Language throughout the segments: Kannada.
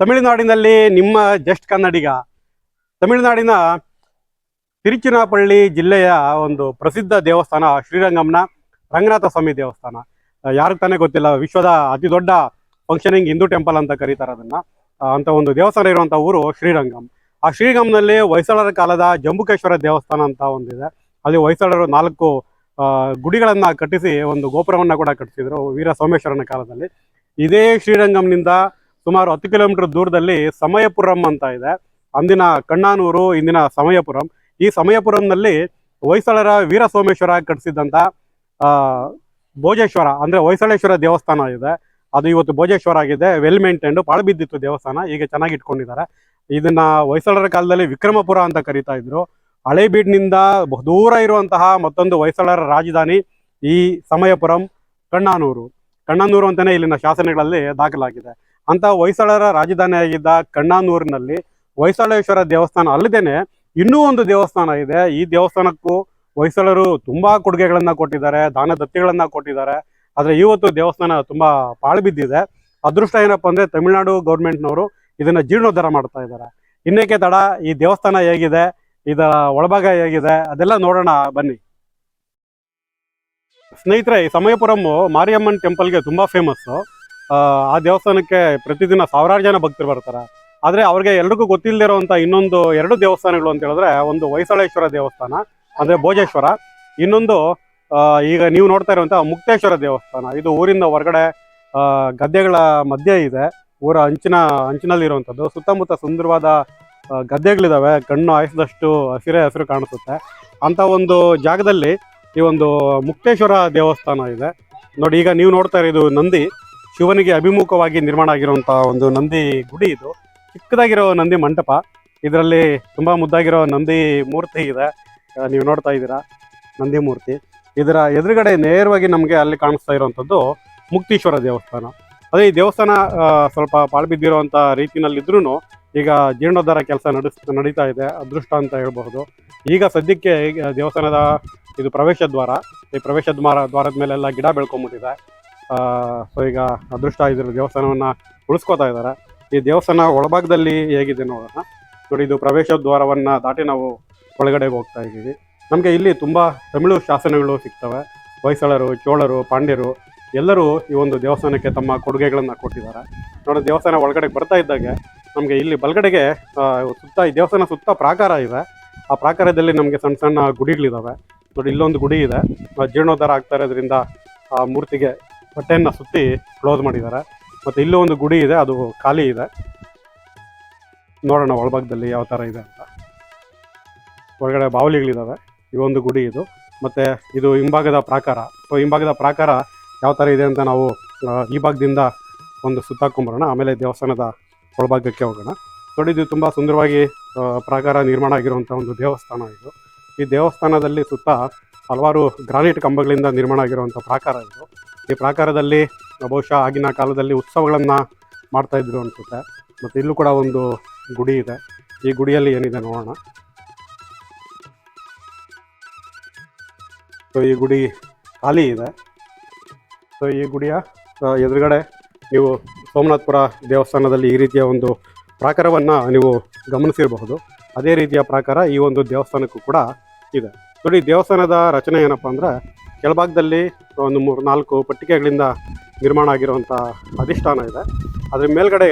ತಮಿಳುನಾಡಿನಲ್ಲಿ ನಿಮ್ಮ ಜಸ್ಟ್ ಕನ್ನಡಿಗ. ತಮಿಳುನಾಡಿನ ತಿರುಚಿನಾಪಳ್ಳಿ ಜಿಲ್ಲೆಯ ಒಂದು ಪ್ರಸಿದ್ಧ ದೇವಸ್ಥಾನ ಶ್ರೀರಂಗಂನ ರಂಗನಾಥ ಸ್ವಾಮಿ ದೇವಸ್ಥಾನ. ಯಾರಿಗೆ ತಾನೇ ಗೊತ್ತಿಲ್ಲ, ವಿಶ್ವದ ಅತಿ ದೊಡ್ಡ ಫಂಕ್ಷನಿಂಗ್ ಹಿಂದೂ ಟೆಂಪಲ್ ಅಂತ ಕರೀತಾರೆ ಅದನ್ನ. ಅಂತ ಒಂದು ದೇವಸ್ಥಾನ ಇರುವಂಥ ಊರು ಶ್ರೀರಂಗಂ ಆ ಶ್ರೀರಂಗಂನಲ್ಲಿ ಹೊಯ್ಸಳರ ಕಾಲದ ಜಂಬುಕೇಶ್ವರ ದೇವಸ್ಥಾನ ಅಂತ ಒಂದಿದೆ ಅಲ್ಲಿ ಹೊಯ್ಸಳರು ನಾಲ್ಕು ಗುಡಿಗಳನ್ನ ಕಟ್ಟಿಸಿ ಒಂದು ಗೋಪುರವನ್ನು ಕೂಡ ಕಟ್ಟಿಸಿದ್ರು ವೀರ ಸೋಮೇಶ್ವರನ ಕಾಲದಲ್ಲಿ. ಇದೇ ಶ್ರೀರಂಗಂನಿಂದ ಸುಮಾರು ಹತ್ತು ಕಿಲೋಮೀಟರ್ ದೂರದಲ್ಲಿ ಸಮಯಪುರಂ ಅಂತ ಇದೆ. ಅಂದಿನ ಕಣ್ಣಾನೂರು, ಇಂದಿನ ಸಮಯಪುರಂ. ಈ ಸಮಯಪುರಂನಲ್ಲಿ ಹೊಯ್ಸಳರ ವೀರ ಸೋಮೇಶ್ವರ ಕಟ್ಟಿಸಿದ್ದಂಥ ಭೋಜೇಶ್ವರ, ಅಂದರೆ ಹೊಯ್ಸಳೇಶ್ವರ ದೇವಸ್ಥಾನ ಇದೆ. ಅದು ಇವತ್ತು ಭೋಜೇಶ್ವರ ಆಗಿದೆ. ವೆಲ್ ಮೇಂಟೈನ್ಡ್ ಬಿದ್ದಿತ್ತು ದೇವಸ್ಥಾನ. ಈಗ ಚೆನ್ನಾಗಿ ಇಟ್ಕೊಂಡಿದ್ದಾರೆ. ಇದನ್ನ ಹೊಯ್ಸಳರ ಕಾಲದಲ್ಲಿ ವಿಕ್ರಮಪುರ ಅಂತ ಕರೀತಾ ಇದ್ರು. ಹಳೇಬೀಡ್ನಿಂದ ದೂರ ಇರುವಂತಹ ಮತ್ತೊಂದು ಹೊಯ್ಸಳರ ರಾಜಧಾನಿ ಈ ಸಮಯಪುರಂ ಕಣ್ಣಾನೂರು. ಕಣ್ಣಾನೂರು ಅಂತಲೇ ಇಲ್ಲಿನ ಶಾಸನಗಳಲ್ಲಿ ದಾಖಲಾಗಿದೆ. ಅಂತ ಹೊಯ್ಸಳರ ರಾಜಧಾನಿಯಾಗಿದ್ದ ಕಣ್ಣಾನೂರಿನಲ್ಲಿ ಹೊಯ್ಸಳೇಶ್ವರ ದೇವಸ್ಥಾನ. ಅಲ್ಲದೇನೆ ಇನ್ನೂ ಒಂದು ದೇವಸ್ಥಾನ ಇದೆ. ಈ ದೇವಸ್ಥಾನಕ್ಕೂ ಹೊಯ್ಸಳರು ತುಂಬಾ ಕೊಡುಗೆಗಳನ್ನ ಕೊಟ್ಟಿದ್ದಾರೆ, ದಾನ ದತ್ತಿಗಳನ್ನ ಕೊಟ್ಟಿದ್ದಾರೆ. ಆದ್ರೆ ಇವತ್ತು ದೇವಸ್ಥಾನ ತುಂಬಾ ಪಾಳು ಬಿದ್ದಿದೆ ಅದೃಷ್ಟ ಏನಪ್ಪಾ ಅಂದ್ರೆ ತಮಿಳುನಾಡು ಗೌರ್ಮೆಂಟ್ನವರು ಇದನ್ನ ಜೀರ್ಣೋದ್ಧಾರ ಮಾಡ್ತಾ ಇದ್ದಾರೆ. ಇನ್ನೇಕೆ ತಡ? ಈ ದೇವಸ್ಥಾನ ಹೇಗಿದೆ? ಇದರ ಒಳಭಾಗ ಹೇಗಿದೆ? ಅದೆಲ್ಲ ನೋಡೋಣ. ಬನ್ನಿ. ಸ್ನೇಹಿತರೆ, ಈ ಸಮಯಪುರಂ ಮಾರಿಯಮ್ಮನ್ ಟೆಂಪಲ್ಗೆ ತುಂಬಾ ಫೇಮಸ್ ಆ ದೇವಸ್ಥಾನಕ್ಕೆ ಪ್ರತಿದಿನ ಸಾವಿರಾರು ಜನ ಭಕ್ತರು ಬರ್ತಾರೆ. ಆದರೆ ಅವ್ರಿಗೆ ಎಲ್ರಿಗೂ ಗೊತ್ತಿಲ್ಲದಿರುವಂತ ಇನ್ನೊಂದು ಎರಡು ದೇವಸ್ಥಾನಗಳು ಅಂತ ಹೇಳಿದ್ರೆ ಒಂದು ಹೊಯ್ಸಳೇಶ್ವರ ದೇವಸ್ಥಾನ, ಅಂದ್ರೆ ಭೋಜೇಶ್ವರ. ಇನ್ನೊಂದು ಈಗ ನೀವು ನೋಡ್ತಾ ಇರುವಂಥ ಮುಕ್ತೇಶ್ವರ ದೇವಸ್ಥಾನ. ಇದು ಊರಿಂದ ಹೊರಗಡೆ ಗದ್ದೆಗಳ ಮಧ್ಯೆ ಇದೆ. ಊರ ಅಂಚಿನ ಅಂಚಿನಲ್ಲಿ ಇರುವಂತದ್ದು ಸುತ್ತಮುತ್ತ ಸುಂದರವಾದ ಗದ್ದೆಗಳಿದ್ದಾವೆ ಕಣ್ಣು ಆಯಿಸಿದಷ್ಟು ಹಸಿರೇ ಹಸಿರು ಕಾಣಿಸುತ್ತೆ. ಅಂತ ಒಂದು ಜಾಗದಲ್ಲಿ ಈ ಒಂದು ಮುಕ್ತೇಶ್ವರ ದೇವಸ್ಥಾನ ಇದೆ. ನೋಡಿ, ಈಗ ನೀವು ನೋಡ್ತಾ ಇರೋದು ನಂದಿ. ಶಿವನಿಗೆ ಅಭಿಮುಖವಾಗಿ ನಿರ್ಮಾಣ ಆಗಿರುವಂತಹ ಒಂದು ನಂದಿ ಗುಡಿ ಇದು. ಚಿಕ್ಕದಾಗಿರೋ ನಂದಿ ಮಂಟಪ. ಇದರಲ್ಲಿ ತುಂಬಾ ಮುದ್ದಾಗಿರೋ ನಂದಿ ಮೂರ್ತಿ ಇದೆ. ನೀವು ನೋಡ್ತಾ ಇದ್ದೀರಾ? ನಂದಿ ಮೂರ್ತಿ. ಇದರ ಎದುರುಗಡೆ ನೇರವಾಗಿ ನಮಗೆ ಅಲ್ಲಿ ಕಾಣಿಸ್ತಾ ಇರುವಂಥದ್ದು ಮುಕ್ತೀಶ್ವರ ದೇವಸ್ಥಾನ. ಅದೇ ಈ ದೇವಸ್ಥಾನ ಸ್ವಲ್ಪ ಪಾಳು ಬಿದ್ದಿರುವಂಥ ರೀತಿನಲ್ಲಿದ್ರೂ ಈಗ ಜೀರ್ಣೋದ್ಧಾರ ಕೆಲಸ ನಡೆಸ್, ನಡೀತಾ ಇದೆ. ಅದೃಷ್ಟ ಅಂತ ಹೇಳ್ಬಹುದು. ಈಗ ಸದ್ಯಕ್ಕೆ ದೇವಸ್ಥಾನದ ಇದು ಪ್ರವೇಶ ದ್ವಾರ. ಈ ಪ್ರವೇಶ ದ್ವಾರ, ದ್ವಾರದ ಮೇಲೆಲ್ಲ ಗಿಡ ಬೆಳ್ಕೊಂಬಿಟ್ಟಿದೆ. ಸೊ ಈಗ ಅದೃಷ್ಟ ಇದ್ರ ದೇವಸ್ಥಾನವನ್ನ ಉಳಿಸ್ಕೋತಾ ಇದ್ದಾರೆ. ಈ ದೇವಸ್ಥಾನ ಒಳಭಾಗದಲ್ಲಿ ಹೇಗಿದೆ ನೋಡೋಣ. ನೋಡಿ, ಇದು ಪ್ರವೇಶ ದ್ವಾರವನ್ನ ದಾಟಿ ನಾವು ಒಳಗಡೆ ಹೋಗ್ತಾ ಇದ್ದೀವಿ. ನಮಗೆ ಇಲ್ಲಿ ತುಂಬಾ ತಮಿಳು ಶಾಸನಗಳು ಸಿಗ್ತವೆ. ಹೊಯ್ಸಳರು, ಚೋಳರು, ಪಾಂಡ್ಯರು ಎಲ್ಲರೂ ಈ ಒಂದು ದೇವಸ್ಥಾನಕ್ಕೆ ತಮ್ಮ ಕೊಡುಗೆಗಳನ್ನು ಕೊಟ್ಟಿದ್ದಾರೆ. ನೋಡಿ, ದೇವಸ್ಥಾನ ಒಳಗಡೆ ಬರ್ತಾ ಇದ್ದಾಗೆ ನಮಗೆ ಇಲ್ಲಿ ಬಲಗಡೆಗೆ ಸುತ್ತ ಈ ದೇವಸ್ಥಾನ ಸುತ್ತ ಪ್ರಾಕಾರ ಇದೆ. ಆ ಪ್ರಾಕಾರದಲ್ಲಿ ನಮಗೆ ಸಣ್ಣ ಸಣ್ಣ ಗುಡಿಗಳಿದಾವೆ. ನೋಡಿ, ಇಲ್ಲೊಂದು ಗುಡಿ ಇದೆ. ಜೀರ್ಣೋದ್ಧಾರ ಆಗ್ತಾ ಇರೋದ್ರಿಂದ ಆ ಮೂರ್ತಿಗೆ ಬಟ್ಟೆಯನ್ನ ಸುತ್ತಿ ಕ್ಲೋಸ್ ಮಾಡಿದ್ದಾರೆ. ಮತ್ತೆ ಇಲ್ಲೂ ಒಂದು ಗುಡಿ ಇದೆ, ಅದು ಖಾಲಿ ಇದೆ. ನೋಡೋಣ ಒಳಭಾಗದಲ್ಲಿ ಯಾವ ಥರ ಇದೆ ಅಂತ. ಒಳಗಡೆ ಬಾವಲಿಗಳಿದಾವೆ ಇವೊಂದು ಗುಡಿ ಇದು. ಮತ್ತೆ ಇದು ಹಿಂಭಾಗದ ಪ್ರಾಕಾರ. ಸೊ ಹಿಂಭಾಗದ ಪ್ರಾಕಾರ ಯಾವ ಥರ ಇದೆ ಅಂತ ನಾವು ಈ ಭಾಗದಿಂದ ಒಂದು ಸುತ್ತಾಕೊಂಬರೋಣ ಆಮೇಲೆ ದೇವಸ್ಥಾನದ ಒಳಭಾಗಕ್ಕೆ ಹೋಗೋಣ. ನೋಡಿ, ಇದು ತುಂಬ ಸುಂದರವಾಗಿ ಪ್ರಾಕಾರ ನಿರ್ಮಾಣ ಆಗಿರುವಂಥ ಒಂದು ದೇವಸ್ಥಾನ ಇದು. ಈ ದೇವಸ್ಥಾನದಲ್ಲಿ ಸುತ್ತ ಹಲವಾರು ಗ್ರಾನೈಟ್ ಕಂಬಗಳಿಂದ ನಿರ್ಮಾಣ ಆಗಿರುವಂಥ ಪ್ರಾಕಾರ ಇದು. ಈ ಪ್ರಾಕಾರದಲ್ಲಿ ಬಹುಶಃ ಆಗಿನ ಕಾಲದಲ್ಲಿ ಉತ್ಸವಗಳನ್ನು ಮಾಡ್ತಾ ಇದ್ರು ಅನ್ಸುತ್ತೆ. ಮತ್ತು ಇಲ್ಲೂ ಕೂಡ ಒಂದು ಗುಡಿ ಇದೆ. ಈ ಗುಡಿಯಲ್ಲಿ ಏನಿದೆ ನೋಡೋಣ. ಸೊ, ಈ ಗುಡಿ ಖಾಲಿ ಇದೆ. ಸೊ, ಈ ಗುಡಿಯ ಎದುರುಗಡೆ ನೀವು ಸೋಮನಾಥಪುರ ದೇವಸ್ಥಾನದಲ್ಲಿ ಈ ರೀತಿಯ ಒಂದು ಪ್ರಾಕಾರವನ್ನು ನೀವು ಗಮನಿಸಿರಬಹುದು. ಅದೇ ರೀತಿಯ ಪ್ರಾಕಾರ ಈ ಒಂದು ದೇವಸ್ಥಾನಕ್ಕೂ ಕೂಡ ಇದೆ. ನೋಡಿ ದೇವಸ್ಥಾನದ ರಚನೆ ಏನಪ್ಪ ಅಂದರೆ ಕೆಳಭಾಗದಲ್ಲಿ ಒಂದು ಮೂರು ನಾಲ್ಕು ಪಟ್ಟಿಕೆಗಳಿಂದ ನಿರ್ಮಾಣ ಆಗಿರುವಂಥ ಅಧಿಷ್ಠಾನ ಇದೆ. ಅದರ ಮೇಲ್ಗಡೆ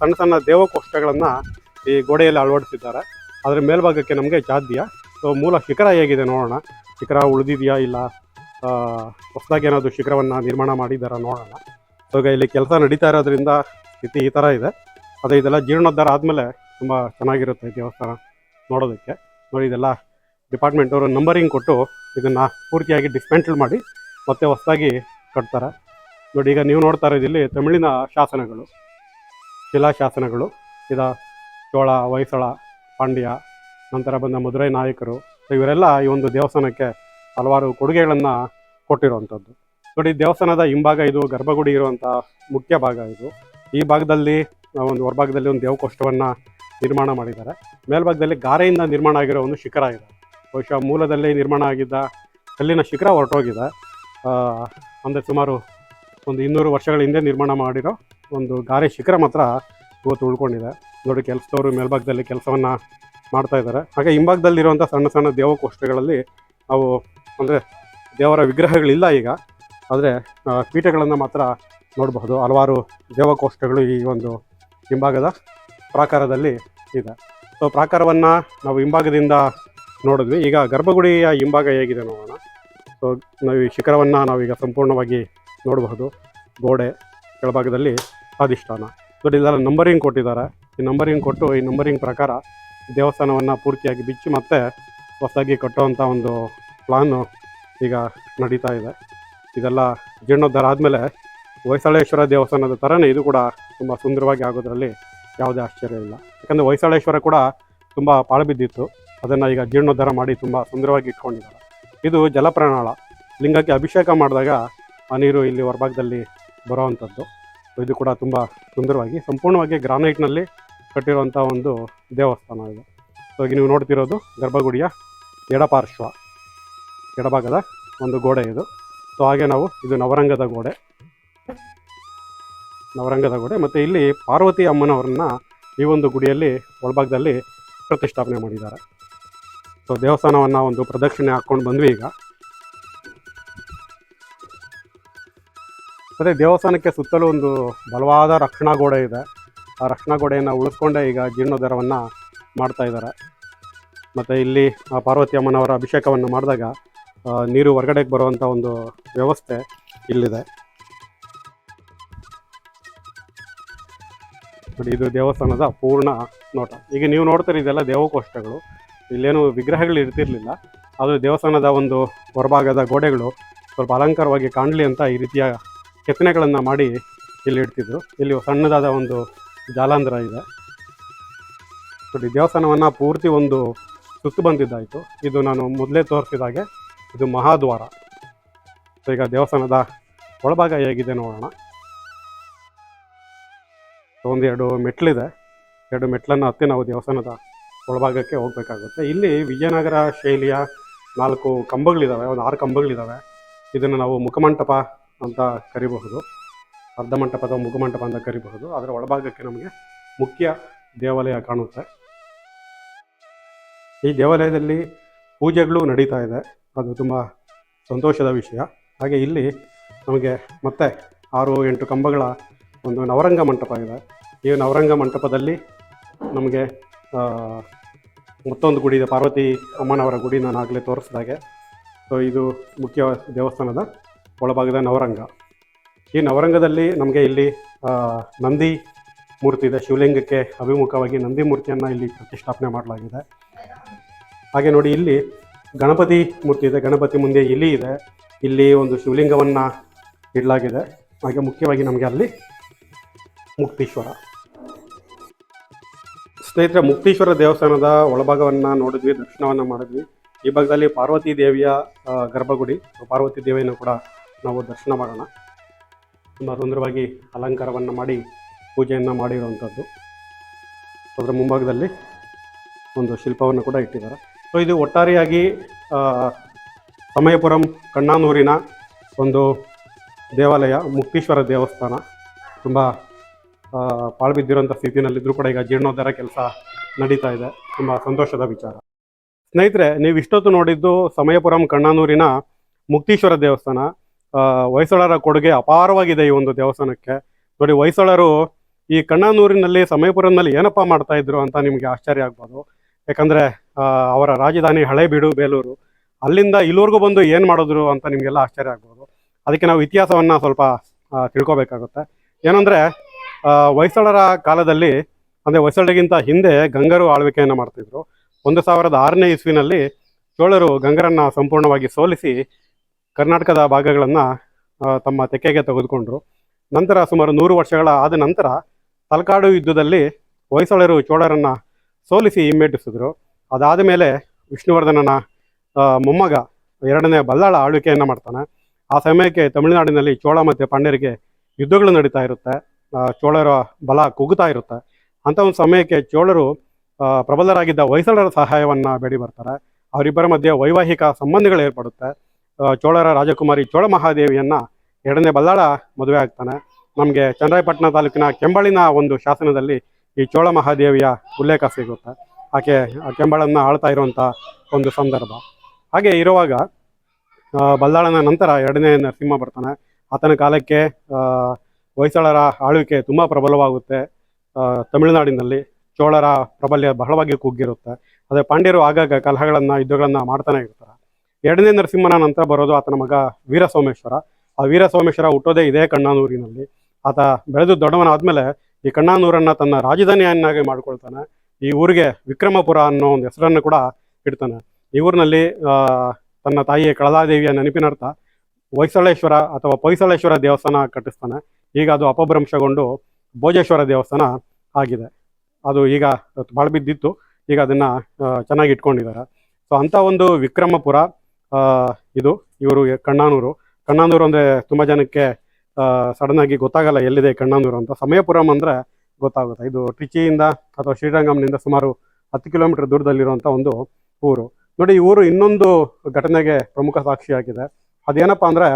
ಸಣ್ಣ ಸಣ್ಣ ದೇವಕೋಷ್ಠಗಳನ್ನು ಈ ಗೋಡೆಯಲ್ಲಿ ಅಳವಡಿಸಿದ್ದಾರೆ. ಅದರ ಮೇಲ್ಭಾಗಕ್ಕೆ ನಮಗೆ ಜಾದ್ಯ. ಸೊ, ಮೂಲ ಶಿಖರ ಹೇಗಿದೆ ನೋಡೋಣ. ಶಿಖರ ಉಳಿದಿದೆಯಾ ಇಲ್ಲ? ಹೊಸದಾಗಿ ಏನಾದರೂ ಶಿಖರವನ್ನು ನಿರ್ಮಾಣ ಮಾಡಿದ್ದಾರಾ ನೋಡೋಣ. ಸೊ ಇಲ್ಲಿ ಕೆಲಸ ನಡೀತಾ ಇರೋದ್ರಿಂದ ಸ್ಥಿತಿ ಈ ಥರ ಇದೆ. ಅದೇ ಇದೆಲ್ಲ ಜೀರ್ಣೋದ್ಧಾರ ಆದಮೇಲೆ ತುಂಬ ಚೆನ್ನಾಗಿರುತ್ತೆ ದೇವಸ್ಥಾನ ನೋಡೋದಕ್ಕೆ. ನೋಡಿ, ಇದೆಲ್ಲ ಡಿಪಾರ್ಟ್ಮೆಂಟ್ ಅವರು ನಂಬರಿಂಗ್ ಕೊಟ್ಟು ಇದನ್ನು ಪೂರ್ತಿಯಾಗಿ ಡಿಸ್ಮೆಂಟಲ್ ಮಾಡಿ ಮತ್ತೆ ಹೊಸದಾಗಿ ಕಟ್ತಾರೆ. ನೋಡಿ, ಈಗ ನೀವು ನೋಡ್ತಾ ಇರೋದಿಲ್ಲಿ ತಮಿಳಿನ ಶಾಸನಗಳು ಶಿಲಾಶಾಸನಗಳು ಇದ ಚೋಳ, ಹೊಯ್ಸಳ, ಪಾಂಡ್ಯ, ನಂತರ ಬಂದ ಮಧುರೈ ನಾಯಕರು. ಇವರೆಲ್ಲ ಈ ಒಂದು ದೇವಸ್ಥಾನಕ್ಕೆ ಹಲವಾರು ಕೊಡುಗೆಗಳನ್ನು ಕೊಟ್ಟಿರುವಂಥದ್ದು. ನೋಡಿ ದೇವಸ್ಥಾನದ ಹಿಂಭಾಗ ಇದು ಗರ್ಭಗುಡಿ ಇರುವಂಥ ಮುಖ್ಯ ಭಾಗ ಇದು. ಈ ಭಾಗದಲ್ಲಿ ಒಂದು ಹೊರಭಾಗದಲ್ಲಿ ಒಂದು ದೇವಕೋಷ್ಠವನ್ನು ನಿರ್ಮಾಣ ಮಾಡಿದ್ದಾರೆ. ಮೇಲ್ಭಾಗದಲ್ಲಿ ಗಾರೆಯಿಂದ ನಿರ್ಮಾಣ ಆಗಿರೋ ಒಂದು ಶಿಖರ ಇದೆ. ಬಹುಶಃ ಮೂಲದಲ್ಲಿ ನಿರ್ಮಾಣ ಆಗಿದ್ದ ಕಲ್ಲಿನ ಶಿಖರ ಹೊರಟೋಗಿದೆ. ಅಂದರೆ ಸುಮಾರು ಒಂದು ಇನ್ನೂರು ವರ್ಷಗಳ ಹಿಂದೆ ನಿರ್ಮಾಣ ಮಾಡಿರೋ ಒಂದು ಗಾರೆ ಶಿಖರ ಮಾತ್ರ ಇವತ್ತು ಉಳ್ಕೊಂಡಿದೆ. ನೋಡಿ, ಕೆಲಸದವರು ಮೇಲ್ಭಾಗದಲ್ಲಿ ಕೆಲಸವನ್ನು ಮಾಡ್ತಾ ಇದ್ದಾರೆ. ಹಾಗೆ ಹಿಂಭಾಗದಲ್ಲಿರುವಂಥ ಸಣ್ಣ ಸಣ್ಣ ದೇವಕೋಷ್ಠಗಳಲ್ಲಿ ಅವು, ಅಂದರೆ ದೇವರ ವಿಗ್ರಹಗಳಿಲ್ಲ ಈಗ. ಆದರೆ ಪೀಠಗಳನ್ನು ಮಾತ್ರ ನೋಡಬಹುದು. ಹಲವಾರು ದೇವಕೋಷ್ಠಗಳು ಈ ಒಂದು ಹಿಂಭಾಗದ ಪ್ರಾಕಾರದಲ್ಲಿ ಇದೆ. ಸೊ ಪ್ರಾಕಾರವನ್ನು ನಾವು ಹಿಂಭಾಗದಿಂದ ನೋಡಿದ್ವಿ. ಈಗ ಗರ್ಭಗುಡಿಯ ಹಿಂಭಾಗ ಹೇಗಿದೆ ನೋಡೋಣ. ಸೊ ನಾವು ಈ ಶಿಖರವನ್ನು ನಾವೀಗ ಸಂಪೂರ್ಣವಾಗಿ ನೋಡಬಹುದು. ಗೋಡೆ ಕೆಳಭಾಗದಲ್ಲಿ ಅಧಿಷ್ಠಾನ. ಬಟ್ ಇದೆಲ್ಲ ನಂಬರಿಂಗ್ ಕೊಟ್ಟಿದ್ದಾರೆ. ಈ ನಂಬರಿಂಗ್ ಕೊಟ್ಟು, ಈ ನಂಬರಿಂಗ್ ಪ್ರಕಾರ ದೇವಸ್ಥಾನವನ್ನು ಪೂರ್ತಿಯಾಗಿ ಬಿಚ್ಚಿ ಮತ್ತೆ ಹೊಸದಾಗಿ ಕಟ್ಟುವಂಥ ಒಂದು ಪ್ಲಾನು ಈಗ ನಡೀತಾ ಇದೆ. ಇದೆಲ್ಲ ಜೀರ್ಣೋದ್ಧಾರ ಆದಮೇಲೆ ಹೊಯ್ಸಳೇಶ್ವರ ದೇವಸ್ಥಾನದ ಥರನೇ ಇದು ಕೂಡ ತುಂಬ ಸುಂದರವಾಗಿ ಆಗೋದ್ರಲ್ಲಿ ಯಾವುದೇ ಆಶ್ಚರ್ಯ ಇಲ್ಲ. ಯಾಕಂದರೆ ಹೊಯ್ಸಳೇಶ್ವರ ಕೂಡ ತುಂಬ ಪಾಳು ಬಿದ್ದಿತ್ತು. ಅದನ್ನು ಈಗ ಜೀರ್ಣೋದ್ಧಾರ ಮಾಡಿ ತುಂಬ ಸುಂದರವಾಗಿ ಇಟ್ಕೊಂಡಿದ್ದಾರೆ. ಇದು ಜಲಪ್ರಣಾಳ ಲಿಂಗಕ್ಕೆ ಅಭಿಷೇಕ ಮಾಡಿದಾಗ ಆ ನೀರು ಇಲ್ಲಿ ಹೊರಭಾಗದಲ್ಲಿ ಬರುವಂಥದ್ದು ಇದು ಕೂಡ ತುಂಬ ಸುಂದರವಾಗಿ, ಸಂಪೂರ್ಣವಾಗಿ ಗ್ರಾನೈಟ್ನಲ್ಲಿ ಕಟ್ಟಿರುವಂಥ ಒಂದು ದೇವಸ್ಥಾನ ಇದೆ. ಸೊ ಈಗ ನೀವು ನೋಡ್ತಿರೋದು ಗರ್ಭಗುಡಿಯ ಎಡಪಾರ್ಶ್ವ, ಎಡಭಾಗದ ಒಂದು ಗೋಡೆ ಇದು. ಸೊ ಹಾಗೆ ನಾವು ಇದು ನವರಂಗದ ಗೋಡೆ. ನವರಂಗದ ಗೋಡೆ. ಮತ್ತು ಇಲ್ಲಿ ಪಾರ್ವತಿ ಅಮ್ಮನವರನ್ನ ಈ ಒಂದು ಗುಡಿಯಲ್ಲಿ, ಒಳಭಾಗದಲ್ಲಿ ಪ್ರತಿಷ್ಠಾಪನೆ ಮಾಡಿದ್ದಾರೆ. ಸೊ ದೇವಸ್ಥಾನವನ್ನು ಒಂದು ಪ್ರದಕ್ಷಿಣೆ ಹಾಕ್ಕೊಂಡು ಬಂದ್ವಿ ಈಗ. ಅದೇ ದೇವಸ್ಥಾನಕ್ಕೆ ಸುತ್ತಲೂ ಒಂದು ಬಲವಾದ ರಕ್ಷಣಾ ಗೋಡೆ ಇದೆ. ಆ ರಕ್ಷಣಾ ಗೋಡೆಯನ್ನು ಉಳಿಸ್ಕೊಂಡೇ ಈಗ ಜೀರ್ಣೋದ್ಧಾರವನ್ನು ಮಾಡ್ತಾ ಇದ್ದಾರೆ. ಮತ್ತು ಇಲ್ಲಿ ಆ ಪಾರ್ವತಿ ಅಮ್ಮನವರ ಅಭಿಷೇಕವನ್ನು ಮಾಡಿದಾಗ ನೀರು ಹೊರಗಡೆಗೆ ಬರುವಂಥ ಒಂದು ವ್ಯವಸ್ಥೆ ಇಲ್ಲಿದೆ. ನೋಡಿ ಇದು ದೇವಸ್ಥಾನದ ಪೂರ್ಣ ನೋಟ. ಈಗ ನೀವು ನೋಡ್ತೀರಿ ಇದೆಲ್ಲ ದೇವಕೋಷ್ಠಗಳು ಇಲ್ಲೇನು ವಿಗ್ರಹಗಳು ಇರ್ತಿರ್ಲಿಲ್ಲ. ಅದು ದೇವಸ್ಥಾನದ ಒಂದು ಹೊರಭಾಗದ ಗೋಡೆಗಳು ಸ್ವಲ್ಪ ಅಲಂಕಾರವಾಗಿ ಕಾಣಲಿ ಅಂತ ಈ ರೀತಿಯ ಕೆತ್ತನೆಗಳನ್ನು ಮಾಡಿ ಇಲ್ಲಿ ಇಡ್ತಿದ್ರು. ಇಲ್ಲಿ ಸಣ್ಣದಾದ ಒಂದು ಜಾಲಾಂಧ್ರ ಇದೆ. ನೋಡಿ, ದೇವಸ್ಥಾನವನ್ನು ಪೂರ್ತಿ ಒಂದು ಸುತ್ತು ಬಂದಿದ್ದಾಯಿತು. ಇದು ನಾನು ಮೊದಲೇ ತೋರಿಸಿದಾಗೆ ಇದು ಮಹಾದ್ವಾರ. ಸೊ, ಈಗ ದೇವಸ್ಥಾನದ ಒಳಭಾಗ ಹೇಗಿದೆ ನೋಡೋಣ. ಸೊ ಒಂದೆರಡು ಮೆಟ್ಲಿದೆ. ಎರಡು ಮೆಟ್ಲನ್ನು ಹತ್ತಿ ನಾವು ದೇವಸ್ಥಾನದ ಒಳಭಾಗಕ್ಕೆ ಹೋಗಬೇಕಾಗುತ್ತೆ. ಇಲ್ಲಿ ವಿಜಯನಗರ ಶೈಲಿಯ ನಾಲ್ಕು ಕಂಬಗಳಿದ್ದಾವೆ ಒಂದು ಆರು ಕಂಬಗಳಿದ್ದಾವೆ ಇದನ್ನು ನಾವು ಮುಖಮಂಟಪ ಅಂತ ಕರಿಬಹುದು. ಅರ್ಧ ಮಂಟಪ ಅಥವಾ ಮುಖಮಂಟಪ ಅಂತ ಕರಿಬಹುದು. ಅದರ ಒಳಭಾಗಕ್ಕೆ ನಮಗೆ ಮುಖ್ಯ ದೇವಾಲಯ ಕಾಣುತ್ತೆ. ಈ ದೇವಾಲಯದಲ್ಲಿ ಪೂಜೆಗಳು ನಡೀತಾ ಇದೆ. ಅದು ತುಂಬ ಸಂತೋಷದ ವಿಷಯ. ಹಾಗೆ ಇಲ್ಲಿ ನಮಗೆ ಮತ್ತೆ ಆರು ಎಂಟು ಕಂಬಗಳ ಒಂದು ನವರಂಗ ಮಂಟಪ ಇದೆ. ಈ ನವರಂಗ ಮಂಟಪದಲ್ಲಿ ನಮಗೆ ಮತ್ತೊಂದು ಗುಡಿ ಇದೆ, ಪಾರ್ವತಿ ಅಮ್ಮನವರ ಗುಡಿ ನಾನು ಆಗಲೇ ತೋರಿಸಿದಾಗೆ ಸೊ ಇದು ಮುಖ್ಯ ದೇವಸ್ಥಾನದ ಒಳಭಾಗದ ನವರಂಗ. ಈ ನವರಂಗದಲ್ಲಿ ನಮಗೆ ಇಲ್ಲಿ ನಂದಿ ಮೂರ್ತಿ ಇದೆ. ಶಿವಲಿಂಗಕ್ಕೆ ಅಭಿಮುಖವಾಗಿ ನಂದಿ ಮೂರ್ತಿಯನ್ನು ಇಲ್ಲಿ ಪ್ರತಿಷ್ಠಾಪನೆ ಮಾಡಲಾಗಿದೆ. ಹಾಗೆ ನೋಡಿ, ಇಲ್ಲಿ ಗಣಪತಿ ಮೂರ್ತಿ ಇದೆ. ಗಣಪತಿ ಮುಂದೆ ಇಲಿ ಇದೆ. ಇಲ್ಲಿ ಒಂದು ಶಿವಲಿಂಗವನ್ನು ಇಡಲಾಗಿದೆ. ಹಾಗೆ ಮುಖ್ಯವಾಗಿ ನಮಗೆ ಅಲ್ಲಿ ಮುಕ್ತೀಶ್ವರ. ಸ್ನೇಹಿತರೆ, ಮುಕ್ತೇಶ್ವರ ದೇವಸ್ಥಾನದ ಒಳಭಾಗವನ್ನು ನೋಡಿದ್ವಿ, ದರ್ಶನವನ್ನು ಮಾಡಿದ್ವಿ. ಈ ಭಾಗದಲ್ಲಿ ಪಾರ್ವತಿ ದೇವಿಯ ಗರ್ಭಗುಡಿ, ಪಾರ್ವತಿ ದೇವಿಯನ್ನು ಕೂಡ ನಾವು ದರ್ಶನ ಮಾಡೋಣ. ತುಂಬ ಸುಂದರವಾಗಿ ಅಲಂಕಾರವನ್ನು ಮಾಡಿ, ಪೂಜೆಯನ್ನು ಮಾಡಿರುವಂಥದ್ದು. ಅದರ ಮುಂಭಾಗದಲ್ಲಿ ಒಂದು ಶಿಲ್ಪವನ್ನು ಕೂಡ ಇಟ್ಟಿದ್ದಾರೆ. ಸೊ ಇದು ಒಟ್ಟಾರೆಯಾಗಿ ಸಮಯಪುರಂ ಕಣ್ಣಾನೂರಿನ ಒಂದು ದೇವಾಲಯ, ಮುಕ್ತೇಶ್ವರ ದೇವಸ್ಥಾನ. ತುಂಬ ಪಾಳು ಬಿದ್ದಿರೋಂಥ ಸ್ಥಿತಿನಲ್ಲಿದ್ದರೂ ಕೂಡ ಈಗ ಜೀರ್ಣೋದ್ಧಾರ ಕೆಲಸ ನಡೀತಾ ಇದೆ. ತುಂಬ ಸಂತೋಷದ ವಿಚಾರ. ಸ್ನೇಹಿತರೆ, ನೀವು ಇಷ್ಟೊತ್ತು ನೋಡಿದ್ದು ಸಮಯಪುರಂ ಕಣ್ಣಾನೂರಿನ ಮುಕ್ತೀಶ್ವರ ದೇವಸ್ಥಾನ. ಹೊಯ್ಸಳರ ಕೊಡುಗೆ ಅಪಾರವಾಗಿದೆ ಈ ಒಂದು ದೇವಸ್ಥಾನಕ್ಕೆ. ನೋಡಿ, ಹೊಯ್ಸಳರು ಈ ಕಣ್ಣಾನೂರಿನಲ್ಲಿ, ಸಮಯಪುರಂನಲ್ಲಿ ಏನಪ್ಪ ಮಾಡ್ತಾ ಇದ್ರು ಅಂತ ನಿಮಗೆ ಆಶ್ಚರ್ಯ ಆಗ್ಬೋದು. ಯಾಕಂದರೆ ಅವರ ರಾಜಧಾನಿ ಹಳೇಬೀಡು, ಬೇಲೂರು. ಅಲ್ಲಿಂದ ಇಲ್ಲಿವರೆಗೂ ಬಂದು ಏನು ಮಾಡಿದ್ರು ಅಂತ ನಿಮಗೆಲ್ಲ ಆಶ್ಚರ್ಯ ಆಗ್ಬೋದು. ಅದಕ್ಕೆ ನಾವು ಇತಿಹಾಸವನ್ನು ಸ್ವಲ್ಪ ತಿಳ್ಕೊಬೇಕಾಗುತ್ತೆ. ಏನಂದರೆ ಹೊಯ್ಸಳರ ಕಾಲದಲ್ಲಿ, ಅಂದರೆ ಹೊಯ್ಸಳರಿಗಿಂತ ಹಿಂದೆ ಗಂಗರು ಆಳ್ವಿಕೆಯನ್ನು ಮಾಡ್ತಿದ್ರು. ಒಂದು ಸಾವಿರದ ಆರನೇ ಇಸ್ವಿನಲ್ಲಿ ಚೋಳರು ಗಂಗರನ್ನು ಸಂಪೂರ್ಣವಾಗಿ ಸೋಲಿಸಿ ಕರ್ನಾಟಕದ ಭಾಗಗಳನ್ನು ತಮ್ಮ ತೆಕ್ಕೆಗೆ ತೆಗೆದುಕೊಂಡ್ರು. ನಂತರ ಸುಮಾರು ನೂರು ವರ್ಷಗಳ ಆದ ನಂತರ ತಲಕಾಡು ಯುದ್ಧದಲ್ಲಿ ಹೊಯ್ಸಳರು ಚೋಳರನ್ನು ಸೋಲಿಸಿ ಹಿಮ್ಮೆಟ್ಟಿಸಿದ್ರು. ಅದಾದ ಮೇಲೆ ವಿಷ್ಣುವರ್ಧನನ ಮೊಮ್ಮಗ ಎರಡನೇ ಬಲ್ಲಾಳ ಆಳ್ವಿಕೆಯನ್ನು ಮಾಡ್ತಾನೆ. ಆ ಸಮಯಕ್ಕೆ ತಮಿಳುನಾಡಿನಲ್ಲಿ ಚೋಳ ಮತ್ತು ಪಾಂಡ್ಯರಿಗೆ ಯುದ್ಧಗಳು ನಡೀತಾ ಇರುತ್ತೆ. ಚೋಳರ ಬಲ ಕುಗ್ತಾ ಇರುತ್ತೆ. ಅಂಥ ಒಂದು ಸಮಯಕ್ಕೆ ಚೋಳರು ಪ್ರಬಲರಾಗಿದ್ದ ಹೊಯ್ಸಳರ ಸಹಾಯವನ್ನು ಬೇಡಿ ಬರ್ತಾರೆ. ಅವರಿಬ್ಬರ ಮಧ್ಯೆ ವೈವಾಹಿಕ ಸಂಬಂಧಗಳು ಏರ್ಪಡುತ್ತೆ. ಚೋಳರ ರಾಜಕುಮಾರಿ ಚೋಳ ಮಹಾದೇವಿಯನ್ನ ಎರಡನೇ ಬಲ್ಲಾಳ ಮದುವೆ ಆಗ್ತಾನೆ. ನಮಗೆ ಚಂದ್ರಾಯಪಟ್ಟಣ ತಾಲೂಕಿನ ಕೆಂಬಳಿನ ಒಂದು ಶಾಸನದಲ್ಲಿ ಈ ಚೋಳ ಮಹಾದೇವಿಯ ಉಲ್ಲೇಖ ಸಿಗುತ್ತೆ. ಆಕೆ ಕೆಂಬಳನ್ನು ಆಳ್ತಾ ಇರುವಂಥ ಒಂದು ಸಂದರ್ಭ. ಹಾಗೆ ಇರುವಾಗ ಬಲ್ಲಾಳನ ನಂತರ ಎರಡನೇ ನರಸಿಂಹ ಬರ್ತಾನೆ. ಆತನ ಕಾಲಕ್ಕೆ ಹೊಯ್ಸಳರ ಆಳ್ವಿಕೆ ತುಂಬ ಪ್ರಬಲವಾಗುತ್ತೆ. ತಮಿಳುನಾಡಿನಲ್ಲಿ ಚೋಳರ ಪ್ರಬಲ್ಯ ಬಹಳವಾಗಿ ಕುಗ್ಗಿರುತ್ತೆ. ಅದೇ ಪಾಂಡ್ಯರು ಆಗಾಗ ಕಲಹಗಳನ್ನು, ಯುದ್ಧಗಳನ್ನು ಮಾಡ್ತಾನೆ ಇರ್ತಾರೆ. ಎರಡನೇ ನರಸಿಂಹನ ನಂತರ ಬರೋದು ಆತನ ಮಗ ವೀರ ಸೋಮೇಶ್ವರ ಆ ವೀರ ಸೋಮೇಶ್ವರ ಹುಟ್ಟೋದೇ ಇದೇ ಕಣ್ಣಾನೂರಿನಲ್ಲಿ. ಆತ ಬೆಳೆದು ದೊಡ್ಡವನಾದ್ಮೇಲೆ ಈ ಕಣ್ಣಾನೂರನ್ನು ತನ್ನ ರಾಜಧಾನಿಯನ್ನಾಗಿ ಮಾಡ್ಕೊಳ್ತಾನೆ. ಈ ಊರಿಗೆ ವಿಕ್ರಮಪುರ ಅನ್ನೋ ಒಂದು ಹೆಸರನ್ನು ಕೂಡ ಇಡ್ತಾನೆ. ಈ ಊರಿನಲ್ಲಿ ತನ್ನ ತಾಯಿಯ ಕಳಲಾದೇವಿಯ ನೆನಪಿನರ್ಥ ಹೊಯ್ಸಳೇಶ್ವರ ಅಥವಾ ಹೊಯ್ಸಳೇಶ್ವರ ದೇವಸ್ಥಾನ ಕಟ್ಟಿಸ್ತಾನೆ. ಈಗ ಅದು ಅಪಭ್ರಂಶಗೊಂಡು ಭೋಜೇಶ್ವರ ದೇವಸ್ಥಾನ ಆಗಿದೆ. ಅದು ಈಗ ಭಾಳ ಬಿದ್ದಿತ್ತು. ಈಗ ಅದನ್ನು ಚೆನ್ನಾಗಿ ಇಟ್ಕೊಂಡಿದ್ದಾರೆ. ಸೊ ಅಂಥ ಒಂದು ವಿಕ್ರಮಪುರ ಇದು ಇವರು ಕಣ್ಣಾನೂರು. ಕಣ್ಣಾನೂರು ಅಂದರೆ ತುಂಬ ಜನಕ್ಕೆ ಸಡನ್ನಾಗಿ ಗೊತ್ತಾಗಲ್ಲ ಎಲ್ಲಿದೆ ಕಣ್ಣಾನೂರು ಅಂತ. ಸಮಯಪುರಂ ಅಂದರೆ ಗೊತ್ತಾಗುತ್ತೆ. ಇದು ಟ್ರಿಚಿಯಿಂದ ಅಥವಾ ಶ್ರೀರಂಗಂನಿಂದ ಸುಮಾರು ಹತ್ತು ಕಿಲೋಮೀಟರ್ ದೂರದಲ್ಲಿರುವಂಥ ಒಂದು ಊರು. ನೋಡಿ, ಈ ಊರು ಇನ್ನೊಂದು ಘಟನೆಗೆ ಪ್ರಮುಖ ಸಾಕ್ಷಿಯಾಗಿದೆ. ಅದೇನಪ್ಪ ಅಂದರೆ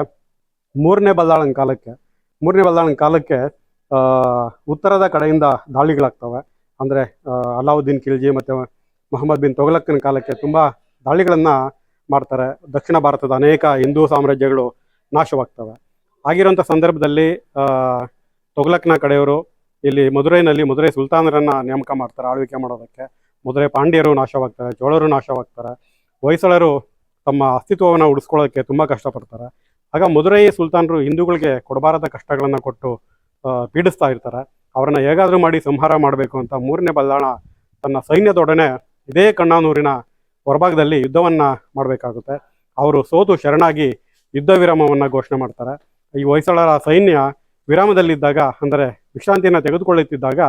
ಮೂರನೇ ಬಲ್ಲಾಳನ ಕಾಲಕ್ಕೆ. ಮೂರನೇ ಬಲ್ಲಾಳನ ಕಾಲಕ್ಕೆ ಉತ್ತರದ ಕಡೆಯಿಂದ ದಾಳಿಗಳಾಗ್ತವೆ. ಅಂದರೆ ಅಲಾವುದ್ದೀನ್ ಖಿಲ್ಜಿ ಮತ್ತು ಮೊಹಮ್ಮದ್ ಬಿನ್ ತೊಗಲಕ್ಕನ ಕಾಲಕ್ಕೆ ತುಂಬ ದಾಳಿಗಳನ್ನು ಮಾಡ್ತಾರೆ. ದಕ್ಷಿಣ ಭಾರತದ ಅನೇಕ ಹಿಂದೂ ಸಾಮ್ರಾಜ್ಯಗಳು ನಾಶವಾಗ್ತವೆ. ಆಗಿರೋಂಥ ಸಂದರ್ಭದಲ್ಲಿ ತೊಗಲಕ್ನ ಕಡೆಯವರು ಇಲ್ಲಿ ಮದುರೈನಲ್ಲಿ ಮದುರೈ ಸುಲ್ತಾನರನ್ನು ನೇಮಕ ಮಾಡ್ತಾರೆ ಆಳ್ವಿಕೆ ಮಾಡೋದಕ್ಕೆ. ಮಧುರೈ ಪಾಂಡ್ಯರು ನಾಶವಾಗ್ತಾರೆ, ಚೋಳರು ನಾಶವಾಗ್ತಾರೆ. ಹೊಯ್ಸಳರು ತಮ್ಮ ಅಸ್ತಿತ್ವವನ್ನು ಉಳಿಸ್ಕೊಳ್ಳೋಕ್ಕೆ ತುಂಬ ಕಷ್ಟಪಡ್ತಾರೆ. ಆಗ ಮದುರೈ ಸುಲ್ತಾನರು ಹಿಂದೂಗಳಿಗೆ ಕೊಡಬಾರದ ಕಷ್ಟಗಳನ್ನು ಕೊಟ್ಟು ಪೀಡಿಸ್ತಾ ಇರ್ತಾರೆ. ಅವರನ್ನು ಹೇಗಾದರೂ ಮಾಡಿ ಸಂಹಾರ ಮಾಡಬೇಕು ಅಂತ ಮೂರನೇ ಬಲ್ಲಾಣ ತನ್ನ ಸೈನ್ಯದೊಡನೆ ಇದೇ ಕಣ್ಣಾನೂರಿನ ಹೊರಭಾಗದಲ್ಲಿ ಯುದ್ಧವನ್ನು ಮಾಡಬೇಕಾಗುತ್ತೆ. ಅವರು ಸೋತು ಶರಣಾಗಿ ಯುದ್ಧ ವಿರಾಮವನ್ನು ಘೋಷಣೆ ಮಾಡ್ತಾರೆ. ಈ ಹೊಯ್ಸಳರ ಸೈನ್ಯ ವಿರಾಮದಲ್ಲಿದ್ದಾಗ, ಅಂದರೆ ವಿಶ್ರಾಂತಿಯನ್ನು ತೆಗೆದುಕೊಳ್ಳುತ್ತಿದ್ದಾಗ,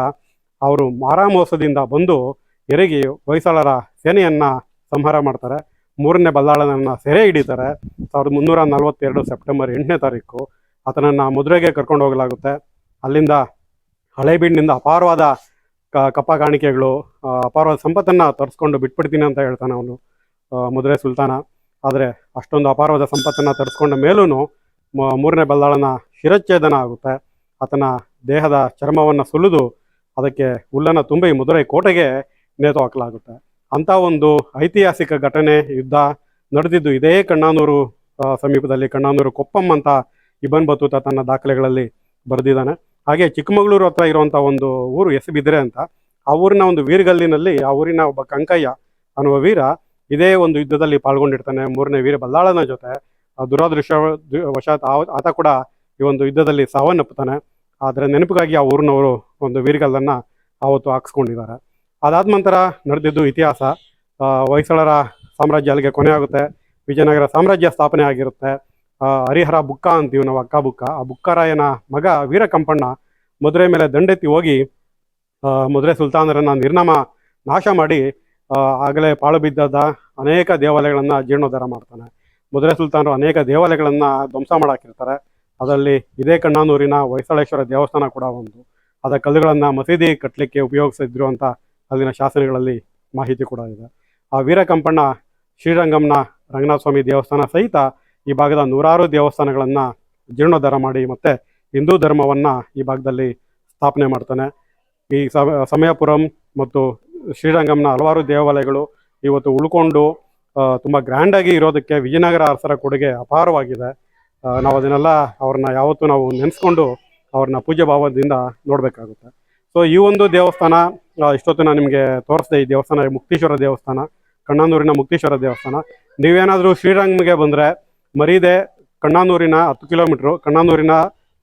ಅವರು ಮಾರಾಮೋಸದಿಂದ ಬಂದು ಎರಗಿ ಹೊಯ್ಸಳರ ಸೇನೆಯನ್ನು ಸಂಹಾರ ಮಾಡ್ತಾರೆ. ಮೂರನೇ ಬಲ್ಲಾಳನನ್ನು ಸೆರೆ ಹಿಡಿತಾರೆ. ಸಾವಿರದ ಮುನ್ನೂರ ನಲವತ್ತೆರಡು ಸೆಪ್ಟೆಂಬರ್ ಎಂಟನೇ ತಾರೀಕು ಆತನನ್ನು ಮುದ್ರೆಗೆ ಕರ್ಕೊಂಡು ಹೋಗಲಾಗುತ್ತೆ. ಅಲ್ಲಿಂದ ಹಳೆಬೀಡಿನಿಂದ ಅಪಾರವಾದ ಕ, ಕಪ್ಪ ಕಾಣಿಕೆಗಳು ಅಪಾರವಾದ ಸಂಪತ್ತನ್ನು ತರಿಸ್ಕೊಂಡು ಬಿಟ್ಬಿಡ್ತೀನಿ ಅಂತ ಹೇಳ್ತಾನೆ ಅವನು ಮುದ್ರೆ ಸುಲ್ತಾನ. ಆದರೆ ಅಷ್ಟೊಂದು ಅಪಾರವಾದ ಸಂಪತ್ತನ್ನು ತರಿಸ್ಕೊಂಡ ಮೇಲೂ ಮೂರನೇ ಬಲ್ಲಾಳನ ಶಿರಚ್ಛೇದನ ಆಗುತ್ತೆ. ಆತನ ದೇಹದ ಚರ್ಮವನ್ನು ಸುಲಿದು ಅದಕ್ಕೆ ಹುಲ್ಲನ್ನು ತುಂಬಿ ಮದುರೈ ಕೋಟೆಗೆ ನೇತು ಹಾಕಲಾಗುತ್ತೆ. ಅಂಥ ಒಂದು ಐತಿಹಾಸಿಕ ಘಟನೆ ಯುದ್ಧ ನಡೆದಿದ್ದು. ಇದೇ ಕಣ್ಣಾನೂರು ಸಮೀಪದಲ್ಲಿ ಕಣ್ಣಾನೂರು ಕೊಪ್ಪಂ ಅಂತ ಇಬನ್ ಬತೂತ ತನ್ನ ದಾಖಲೆಗಳಲ್ಲಿ ಬರೆದಿದ್ದಾನೆ. ಹಾಗೆ ಚಿಕ್ಕಮಗಳೂರು ಹತ್ರ ಇರುವಂಥ ಒಂದು ಊರು ಎಸ್ ಬಿದ್ರೆ ಅಂತ. ಆ ಊರಿನ ಒಂದು ವೀರಗಲ್ಲಿನಲ್ಲಿ, ಆ ಊರಿನ ಒಬ್ಬ ಕಂಕಯ್ಯ ಅನ್ನುವ ವೀರ ಇದೇ ಒಂದು ಯುದ್ಧದಲ್ಲಿ ಪಾಲ್ಗೊಂಡಿರ್ತಾನೆ. ಮೂರನೇ ವೀರ ಬಲ್ಲಾಳನ ಜೊತೆ. ಆ ದುರಾದೃಷ್ಟ ವಶಾತ್ ಆತ ಕೂಡ ಈ ಒಂದು ಯುದ್ಧದಲ್ಲಿ ಸಾವನ್ನಪ್ಪುತ್ತಾನೆ. ಆದರೆ ನೆನಪಿಗಾಗಿ ಆ ಊರಿನವರು ಒಂದು ವೀರಗಲ್ಲನ್ನು ಆವತ್ತು ಹಾಕ್ಸ್ಕೊಂಡಿದ್ದಾರೆ. ಅದಾದ ನಂತರ ನಡೆದಿದ್ದು ಇತಿಹಾಸ. ಹೊಯ್ಸಳರ ಸಾಮ್ರಾಜ್ಯ ಅಲ್ಲಿಗೆ ಕೊನೆಯಾಗುತ್ತೆ ವಿಜಯನಗರ ಸಾಮ್ರಾಜ್ಯ ಸ್ಥಾಪನೆ ಆಗಿರುತ್ತೆ. ಹರಿಹರ ಬುಕ್ಕ ಅಂತೀವಿ ನಾವು, ಅಕ್ಕ ಬುಕ್ಕ. ಆ ಬುಕ್ಕರಾಯನ ಮಗ ವೀರಕಂಪಣ್ಣ ಮದುರೆ ಮೇಲೆ ದಂಡೆತ್ತಿ ಹೋಗಿ ಮದುರೆ ಸುಲ್ತಾನರನ್ನು ನಿರ್ನಾಮ ನಾಶ ಮಾಡಿ ಆಗಲೇ ಪಾಳು ಬಿದ್ದದ ಅನೇಕ ದೇವಾಲಯಗಳನ್ನು ಜೀರ್ಣೋದ್ಧಾರ ಮಾಡ್ತಾನೆ. ಮದುರೆ ಸುಲ್ತಾನರು ಅನೇಕ ದೇವಾಲಯಗಳನ್ನು ಧ್ವಂಸ ಮಾಡಾಕಿರ್ತಾರೆ. ಅದರಲ್ಲಿ ಇದೇ ಕಣ್ಣಾನೂರಿನ ಹೊಯ್ಸಳೇಶ್ವರ ದೇವಸ್ಥಾನ ಕೂಡ ಒಂದು. ಅದ ಕಲ್ಲುಗಳನ್ನು ಮಸೀದಿ ಕಟ್ಟಲಿಕ್ಕೆ ಉಪಯೋಗಿಸಿದ್ರು ಅಂತ ಅಲ್ಲಿನ ಶಾಸನಗಳಲ್ಲಿ ಮಾಹಿತಿ ಕೂಡ ಇದೆ. ಆ ವೀರಕಂಪಣ್ಣ ಶ್ರೀರಂಗಂನ ರಂಗನಾಥ ಸ್ವಾಮಿ ದೇವಸ್ಥಾನ ಸಹಿತ ಈ ಭಾಗದ ನೂರಾರು ದೇವಸ್ಥಾನಗಳನ್ನು ಜೀರ್ಣೋದ್ಧಾರ ಮಾಡಿ ಮತ್ತು ಹಿಂದೂ ಧರ್ಮವನ್ನು ಈ ಭಾಗದಲ್ಲಿ ಸ್ಥಾಪನೆ ಮಾಡ್ತಾನೆ. ಈ ಸಮ- ಸಮಯಪುರಂ ಮತ್ತು ಶ್ರೀರಂಗಂನ ಹಲವಾರು ದೇವಾಲಯಗಳು ಇವತ್ತು ಉಳ್ಕೊಂಡು ತುಂಬ ಗ್ರ್ಯಾಂಡಾಗಿ ಇರೋದಕ್ಕೆ ವಿಜಯನಗರ ಅರಸರ ಕೊಡುಗೆ ಅಪಾರವಾಗಿದೆ. ನಾವು ಅದನ್ನೆಲ್ಲ ಅವ್ರನ್ನ ಯಾವತ್ತೂ ನಾವು ನೆನೆಸ್ಕೊಂಡು ಅವ್ರನ್ನ ಪೂಜ್ಯ ಭಾವದಿಂದ ನೋಡಬೇಕಾಗುತ್ತೆ. ಸೊ ಈ ಒಂದು ದೇವಸ್ಥಾನ ಇಷ್ಟೊತ್ತು ನಾನು ನಿಮಗೆ ತೋರಿಸಿದೆ ಈ ದೇವಸ್ಥಾನ ಮುಕ್ತೇಶ್ವರ ದೇವಸ್ಥಾನ, ಕಣ್ಣಾನೂರಿನ ಮುಕ್ತೇಶ್ವರ ದೇವಸ್ಥಾನ. ನೀವೇನಾದರೂ ಶ್ರೀರಂಗಮಿಗೆ ಬಂದರೆ ಮರೀದೆ ಕಣ್ಣಾನೂರಿನ ಹತ್ತು ಕಿಲೋಮೀಟ್ರು, ಕಣ್ಣಾನೂರಿನ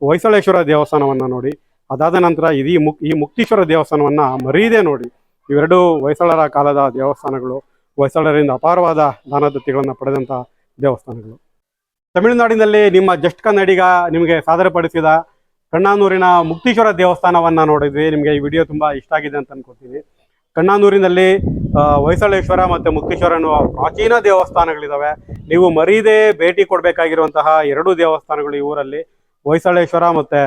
ಹೊಯ್ಸಳೇಶ್ವರ ದೇವಸ್ಥಾನವನ್ನು ನೋಡಿ. ಅದಾದ ನಂತರ ಇದೀ ಮುಕ್, ಈ ಮುಕ್ತೀಶ್ವರ ದೇವಸ್ಥಾನವನ್ನು ಮರೀದೆ ನೋಡಿ. ಇವೆರಡೂ ಹೊಯ್ಸಳರ ಕಾಲದ ದೇವಸ್ಥಾನಗಳು, ಹೊಯ್ಸಳರಿಂದ ಅಪಾರವಾದ ದಾನದತ್ತಿಗಳನ್ನು ಪಡೆದಂಥ ದೇವಸ್ಥಾನಗಳು. ತಮಿಳುನಾಡಿನಲ್ಲಿ ನಿಮ್ಮ ಜಸ್ಟ್ ಕನ್ನಡಿಗ ನಿಮಗೆ ಸಾದರಪಡಿಸಿದ ಕಣ್ಣಾನೂರಿನ ಮುಕ್ತೀಶ್ವರ ದೇವಸ್ಥಾನವನ್ನು ನೋಡಿದ್ವಿ. ನಿಮಗೆ ಈ ವಿಡಿಯೋ ತುಂಬ ಇಷ್ಟ ಆಗಿದೆ ಅಂತ ಅನ್ಕೋತೀನಿ. ಕಣ್ಣಾನೂರಿನಲ್ಲಿ ಹೊಯ್ಸಳೇಶ್ವರ ಮತ್ತು ಮುಕ್ತೀಶ್ವರ ಅನ್ನುವ ಪ್ರಾಚೀನ ದೇವಸ್ಥಾನಗಳಿದ್ದಾವೆ ನೀವು ಮರೀದೇ ಭೇಟಿ ಕೊಡಬೇಕಾಗಿರುವಂತಹ ಎರಡು ದೇವಸ್ಥಾನಗಳು ಈ ಊರಲ್ಲಿ. ಹೊಯ್ಸಳೇಶ್ವರ ಮತ್ತು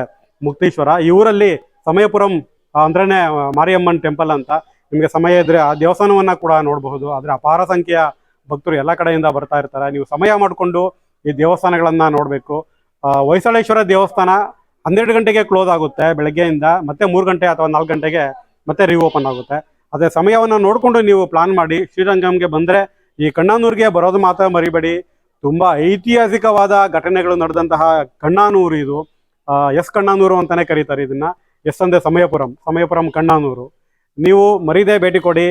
ಮುಕ್ತೀಶ್ವರ. ಈ ಊರಲ್ಲಿ ಸಮಯಪುರಂ ಅಂದ್ರೇ ಮಾರಿಯಮ್ಮನ್ ಟೆಂಪಲ್ ಅಂತ. ನಿಮಗೆ ಸಮಯ ಇದ್ರೆ ಆ ದೇವಸ್ಥಾನವನ್ನು ಕೂಡ ನೋಡಬಹುದು. ಆದರೆ ಅಪಾರ ಸಂಖ್ಯೆಯ ಭಕ್ತರು ಎಲ್ಲ ಕಡೆಯಿಂದ ಬರ್ತಾ ಇರ್ತಾರೆ. ನೀವು ಸಮಯ ಮಾಡಿಕೊಂಡು ಈ ದೇವಸ್ಥಾನಗಳನ್ನು ನೋಡಬೇಕು. ಹೊಯ್ಸಳೇಶ್ವರ ದೇವಸ್ಥಾನ ಹನ್ನೆರಡು ಗಂಟೆಗೆ ಕ್ಲೋಸ್ ಆಗುತ್ತೆ, ಬೆಳಗ್ಗೆಯಿಂದ ಮತ್ತೆ ಮೂರು ಗಂಟೆ ಅಥವಾ ನಾಲ್ಕು ಗಂಟೆಗೆ ಮತ್ತೆ ರೀಓಪನ್ ಆಗುತ್ತೆ. ಅದೇ ಸಮಯವನ್ನು ನೋಡಿಕೊಂಡು ನೀವು ಪ್ಲಾನ್ ಮಾಡಿ, ಶ್ರೀರಂಗಂಗೆ ಬಂದರೆ ಈ ಕಣ್ಣಾನೂರಿಗೆ ಬರೋದು ಮಾತ್ರ ಮರಿಬೇಡಿ. ತುಂಬ ಐತಿಹಾಸಿಕವಾದ ಘಟನೆಗಳು ನಡೆದಂತಹ ಕಣ್ಣಾನೂರು ಇದು. ಎಸ್ ಕಣ್ಣಾನೂರು ಅಂತಲೇ ಕರೀತಾರೆ ಇದನ್ನ. ಎಸ್ ಅಂದರೆ ಸಮಯಪುರಂ ಸಮಯಪುರಂ ಕಣ್ಣಾನೂರು. ನೀವು ಮರೀದೆ ಭೇಟಿ ಕೊಡಿ.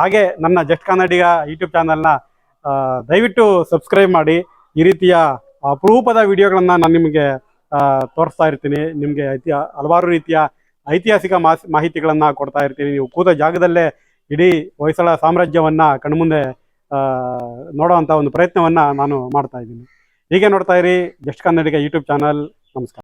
ಹಾಗೆ ನನ್ನ ಜಸ್ಟ್ ಕನ್ನಡಿಗ ಯೂಟ್ಯೂಬ್ ಚಾನಲ್ನ ದಯವಿಟ್ಟು ಸಬ್ಸ್ಕ್ರೈಬ್ ಮಾಡಿ. ಈ ರೀತಿಯ ಅಪರೂಪದ ವಿಡಿಯೋಗಳನ್ನು ನಾನು ನಿಮಗೆ ತೋರಿಸ್ತಾ ಇರ್ತೀನಿ. ನಿಮಗೆ ಐತಿ, ಹಲವಾರು ರೀತಿಯ ಐತಿಹಾಸಿಕ ಮಾಹಿತಿಗಳನ್ನು ಕೊಡ್ತಾ ಇರ್ತೀನಿ. ನೀವು ಕೂತ ಜಾಗದಲ್ಲೇ ಇಡೀ ಹೊಯ್ಸಳ ಸಾಮ್ರಾಜ್ಯವನ್ನು ಕಣ್ಮುಂದೆ ನೋಡೋವಂಥ ಒಂದು ಪ್ರಯತ್ನವನ್ನು ನಾನು ಮಾಡ್ತಾ ಇದ್ದೀನಿ. ಹೀಗೆ ನೋಡ್ತಾ ಇರಿ ಜಸ್ಟ್ ಕನ್ನಡಿಗ ಯೂಟ್ಯೂಬ್ ಚಾನಲ್. ನಮಸ್ಕಾರ.